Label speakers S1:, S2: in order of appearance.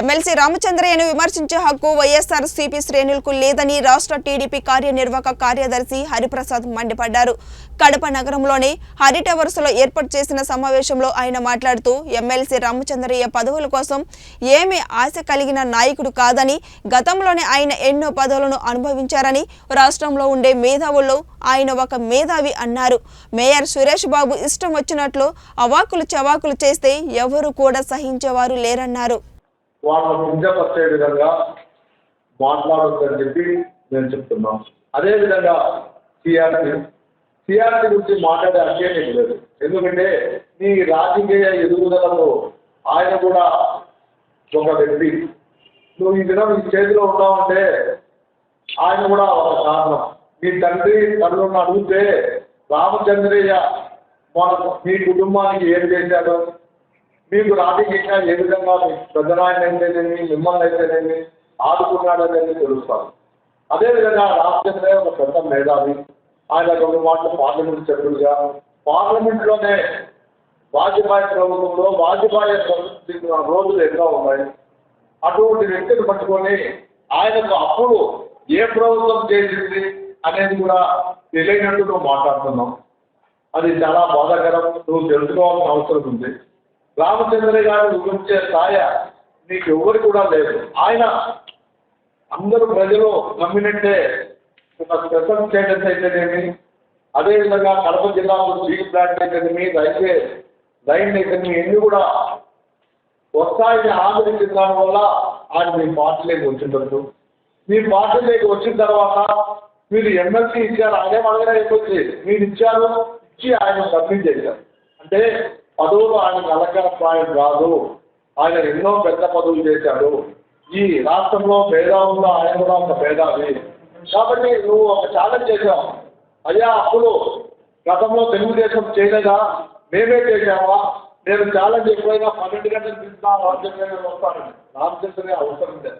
S1: MLC రామచంద్రయ్యను విమర్శించే హక్కు YSR CP శ్రేణులకు లేదని రాష్ట్ర టీడీపీ కార్యనిర్వాహక కార్యదర్శి హరిప్రసాద్ మండిపడ్డారు. కడప నగరంలోని హరి టవర్స్లో ఏర్పాటు చేసిన సమావేశంలో ఆయన మాట్లాడుతూ ఎమ్మెల్సీ రామచంద్రయ్య పదవుల కోసం ఏమీ ఆశ కలిగిన నాయకుడు కాదని గతంలోనే ఆయన ఎన్నో పదవులను అనుభవించారని రాష్ట్రంలో ఉండే మేధావుల్లో ఆయన ఒక మేధావి అన్నారు. మేయర్ సురేష్ బాబు ఇష్టం వచ్చినట్లు అవాకులు చవాకులు చేస్తే ఎవరు కూడా సహించేవారు లేరన్నారు.
S2: వాళ్ళను కించపరిచే విధంగా మాట్లాడొద్దని చెప్పి నేను చెప్తున్నాం అదేవిధంగా సిఆర్టీ సిఆర్టీ గురించి మాట్లాడే అధ్యయనం లేదు. ఎందుకంటే నీ రాజకీయ ఎదుగుదలలో ఆయన కూడా ఒక వ్యక్తి. నువ్వు ఈ దినం ఈ చేతిలో ఉన్నావంటే ఆయన కూడా ఒక కారణం. మీ తండ్రి తల్లులను అడిగితే రామచంద్రయ్య మన మీ కుటుంబానికి ఏం చేశాడో? మీకు రాజకీయంగా ఏ విధంగా మీ అయితేనేమి మిమ్మల్ని అయితేనేమి ఆడుకున్నాడనేది తెలుస్తాను అదేవిధంగా రాష్ట్రంలో ఒక పెద్ద మేధావి. ఆయన రెండు మాటలు పార్లమెంట్ సభ్యులుగా పార్లమెంట్లోనే వాజ్పేయి ప్రభుత్వంలో వాజ్పేయి ప్రభుత్వం రోజులు ఎన్నో ఉన్నాయి. అటువంటి వ్యక్తిని పట్టుకొని ఆయనకు అప్పుడు ఏ ప్రభుత్వం చేసింది అనేది కూడా తెలియనట్టు నువ్వు మాట్లాడుతున్నావు అది చాలా బాధాకరం. నువ్వు తెలుసుకోవాల్సిన అవసరం ఉంది. రామచంద్ర గారు గురించే స్థాయి నీకు ఎవరు కూడా లేదు. ఆయన అందరూ ప్రజలు నమ్మినట్టే. ఒక స్పెషల్ స్టేటస్ అయితేనేమి? అదేవిధంగా కడప జిల్లాలో స్టీల్ ప్లాంట్ అయితేనేమి? రైల్వే లైన్ అయితేనేమి? ఎన్ని కూడా వస్తాయని ఆదరించడం వల్ల ఆయన మీ పార్టీలోకి వచ్చిండొచ్చు. మీ పార్టీలోకి వచ్చిన తర్వాత మీరు ఎమ్మెల్సీ ఇచ్చారు అదే మనగా అయిపోయింది. మీరు ఇచ్చారు ఇచ్చి ఆయన సబ్మిట్ చేశారు. అంటే పదవులు ఆయన అలంకారప్రాయం కాదు ఆయన ఎన్నో పెద్ద పదవులు చేశాడు. ఈ రాష్ట్రంలో భేదావుల్లో ఆయన కూడా ఒక భేదావి కాబట్టి నువ్వు ఒక ఛాలెంజ్ చేశావు. అయ్యా అప్పుడు గతంలో తెలుగుదేశం చేయలేదా? మేమే చేశామా? నేను ఛాలెంజ్ ఎప్పుడైనా పన్నెండు గంటలు తీసుకున్నా రామచంద్ర వస్తాను. రామచంద్ర అవసరం లేదు.